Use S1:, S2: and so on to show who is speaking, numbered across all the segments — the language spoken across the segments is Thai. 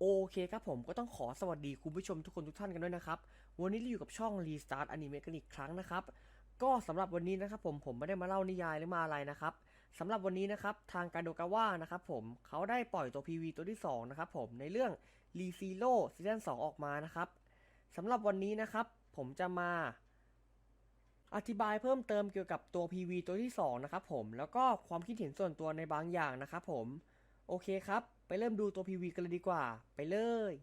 S1: โอเคครับผมก็ต้องขอสวัสดีคุณผู้ชมทุกคนทุกท่านกันด้วยนะครับ วันนี้เราอยู่กับช่อง Restart Anime กันอีกครั้งนะครับ ก็สำหรับวันนี้นะครับผมผมไม่ได้มาเล่านิยายหรือมาอะไรนะครับสำหรับวันนี้นะครับทางการโดกาว่านะครับผมเขาได้ปล่อยตัว PV ตัวที่2นะครับผมในเรื่อง r e z e r o Season 2ออกมานะครับสำหรับวันนี้นะครับผมจะมา อธิบายเพิ่มเติมเกี่ยวกับตัว PV ตัวที่ 2 นะครับผมแล้วก็ความคิดเห็นส่วนตัวในบางอย่างนะครับผม โอเคครับ ไปเริ่มดูตัว PV กันเลยดีกว่า ไปเลย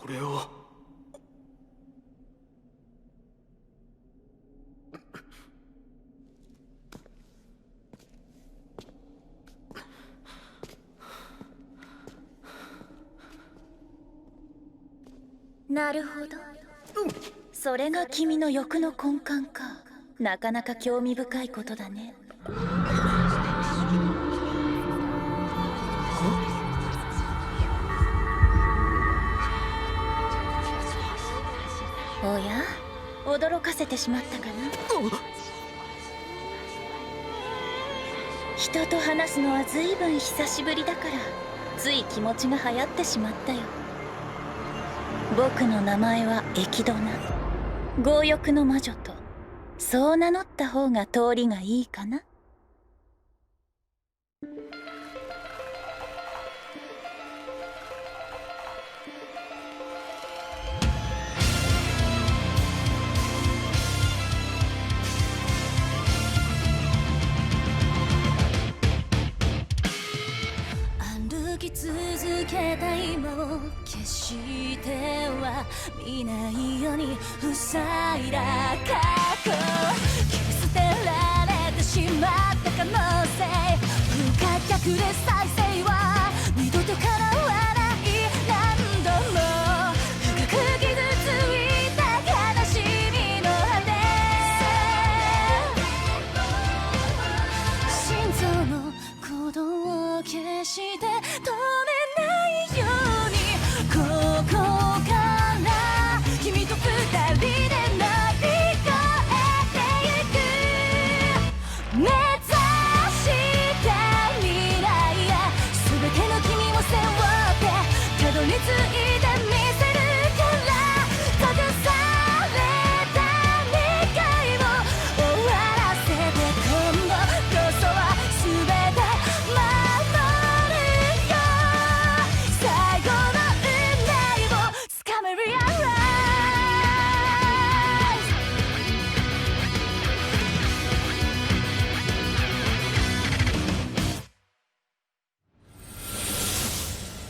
S2: これは
S3: なるほど、 それが君の欲の根幹か。なかなか興味深いことだね。おや？驚かせてしまったかな？人と話すのは随分久しぶりだからつい気持ちが流行ってしまったよ。僕の名前はエキドナ強欲の魔女とそう名乗った方が通りがいいかな。
S4: 見ないように塞いだ過去切り捨てられてしまった可能性。不可逆で再生は二度と叶わ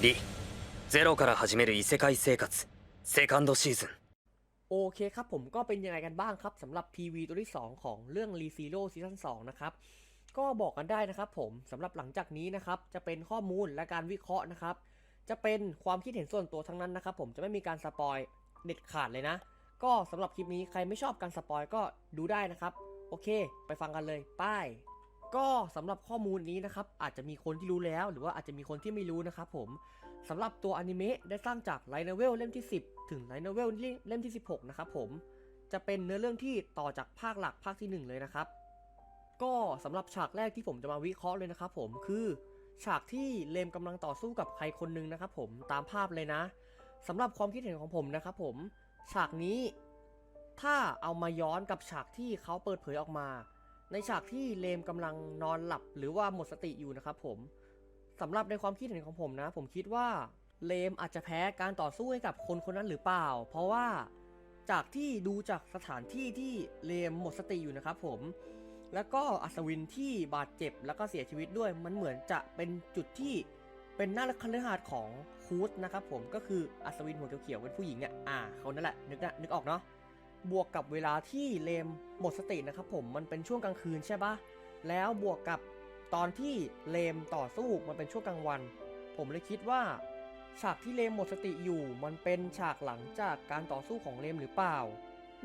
S2: リゼロから始める異世界生活セカンドシーズン
S1: โอเคครับผมก็เป็นยังไงกันบ้างครับสำหรับ PV ตัวที่ 2 ของเรื่อง r e z e r o Season 2 นะครับ ก็บอกกันได้นะครับผมสำหรับหลังจากนี้นะครับ จะเป็นข้อมูลและการวิเคราะห์นะครับ จะเป็นความคิดเห็นส่วนตัวทั้งนั้นนะครับผมจะไม่มีการสปอยเด็ดขาดเลยนะ ก็สำหรับคลิปนี้ใครไม่ชอบการสปอยก็ดูได้นะครับ โอเค ไปฟังกันเลยป้าย ก็สำหรับข้อมูลนี้นะครับอาจจะมีคนที่รู้แล้ว หรือว่าอาจจะมีคนที่ไม่รู้นะครับผมสำหรับตัวอนิเมะได้สร้างจากไลท์ n นเวลเล่มที่ 10 ถึงไลท์ n นเวลเล่มที่ 16 นะครับผมจะเป็นเนื้อเรื่องที่ต่อจากภาคหลักภาคที่ 1 เลยนะครับ ก็สำหรับฉากแรกที่ผมจะมาวิเคราะห์เลยนะครับผมคือ ฉากที่เลมกำลังต่อสู้กับใครคนหนึงนะครับผมตามภาพเลยนะสำหรับความคิดเห็นของผมนะครับผมฉากนี้ถ้าเอามาย้อนกับฉากที่เขาเปิดเผยออกมา ในฉากที่เลมกำลังนอนหลับหรือว่าหมดสติอยู่นะครับผมสำหรับในความคิดเห็นของผมนะ ผมคิดว่าเลมอาจจะแพ้การต่อสู้ให้กับคนคนนั้นหรือเปล่า เพราะว่าจากที่ดูจากสถานที่ที่เลมหมดสติอยู่นะครับผม แล้วก็อัศวินที่บาดเจ็บแล้วก็เสียชีวิตด้วย มันเหมือนจะเป็นจุดที่เป็นหน้าคฤหาสน์ของฮูดนะครับผมก็คืออัศวินหัวเขียวๆเป็นผู้หญิงอะอ่าเขานั่นแหละนึกนะนึกออกเนาะ บวกกับเวลาที่เลมหมดสตินะครับผมมันเป็นช่วงกลางคืนใช่ปะแล้วบวกกับตอนที่เลมต่อสู้มันเป็นช่วงกลางวัน ผมเลยคิดว่า ฉากที่เลมหมดสติอยู่ มันเป็นฉากหลังจากการต่อสู้ของเลมหรือเปล่า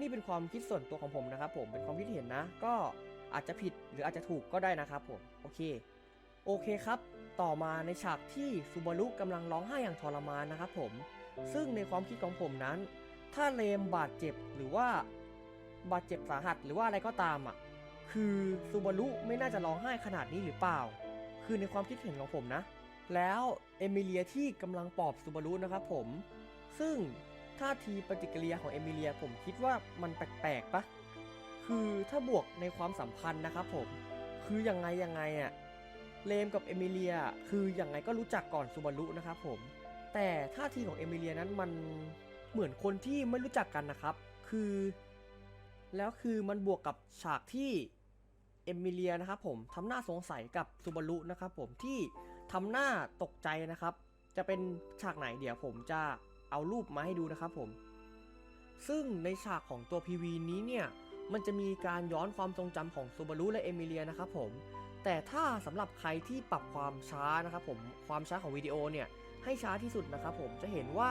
S1: นี่เป็นความคิดส่วนตัวของผมนะครับผมเป็นความคิดเห็นนะ ก็อาจจะผิดหรืออาจจะถูกก็ได้นะครับผมโอเค โอเคครับ ต่อมาในฉากที่ซูบารุกำลังร้องไห้อย่างทรมานนะครับผม ซึ่งในความคิดของผมนั้น ถ้าเลมบาดเจ็บหรือว่าบาดเจ็บสาหัสหรือว่าอะไรก็ตามอะ คือซูบารุไม่น่าจะร้องไห้ขนาดนี้หรือเปล่า คือในความคิดเห็นของผมนะ แล้วเอมิเลียที่กำลังปอบซูบารุนะครับผม ซึ่งท่าทีปฏิกิริยาของเอมิเลียผมคิดว่ามันแปลกๆปะคือถ้าบวกในความสัมพันธ์นะครับผม คือยังไงยังไงอะ เลมกับเอมิเลียคือยังไงก็รู้จักก่อนซูบารุนะครับผม แต่ท่าทีของเอมิเลียนั้นมัน เหมือนคนที่ไม่รู้จักกันนะครับ คือ แล้วคือมันบวกกับฉากที่เอมิเลียนะครับผมทำหน้าสงสัยกับซูบารุนะครับผมที่ทำหน้าตกใจนะครับ จะเป็นฉากไหนเดี๋ยวผมจะเอารูปมาให้ดูนะครับผม ซึ่งในฉากของตัว PV นี้เนี่ยมันจะมีการย้อนความทรงจำของซูบารุและเอมิเลียนะครับผมแต่ถ้าสำหรับใครที่ปรับความช้านะครับผมความช้าของวิดีโอเนี่ยให้ช้าที่สุดนะครับผมจะเห็นว่า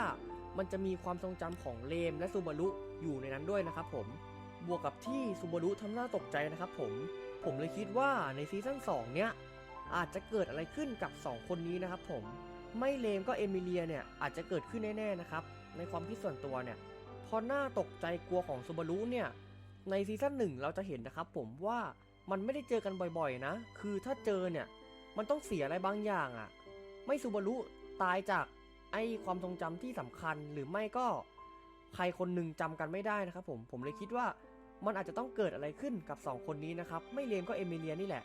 S1: มันจะมีความทรงจำของเลมและซูบารุอยู่ในนั้นด้วยนะครับผมบวกกับที่ซูบารุทำหน้าตกใจนะครับผม ผมเลยคิดว่าในซีซั่น2 เนี่ย อาจจะเกิดอะไรขึ้นกับ 2 คนนี้นะครับผม ไม่เลมก็เอมิเลียเนี่ยอาจจะเกิดขึ้นแน่ๆนะครับ ในความคิดส่วนตัวเนี่ย พอหน้าตกใจกลัวของซูบารุเนี่ย ในซีซั่นหนึ่งเราจะเห็นนะครับผมว่ามันไม่ได้เจอกันบ่อยๆนะ คือถ้าเจอเนี่ย มันต้องเสียอะไรบางอย่างอะ่ะ ไม่ซูบารุตายจาก ไอความทรงจำที่สำคัญหรือไม่ก็ใครคนหนึ่งจำกันไม่ได้นะครับผมผมเลยคิดว่ามันอาจจะต้องเกิดอะไรขึ้นกับ 2 คนนี้นะครับ ไม่เลมก็เอมิเลียนี่แหละ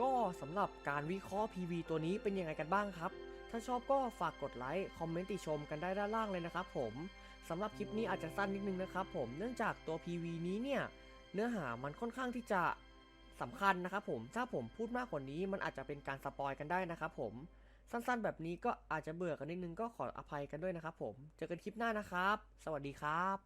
S1: ก็สำหรับการวิเคราะห์ PV ตัวนี้เป็นยังไงกันบ้างครับ ถ้าชอบก็ฝากกดไลค์ คอมเมนต์ติชมกันได้ด้านล่างเลยนะครับผมสำหรับคลิปนี้อาจจะสั้นนิดนึงนะครับผมเนื่องจากตัว PV นี้เนี่ยเนื้อหามันค่อนข้างที่จะสำคัญนะครับผมถ้าผมพูดมากกว่านี้มันอาจจะเป็นการสปอยกันได้นะครับผม สั้นๆ แบบนี้ก็อาจจะเบื่อกันนิดนึงก็ขออภัยกันด้วยนะครับผม เจอกันคลิปหน้านะครับ สวัสดีครับ.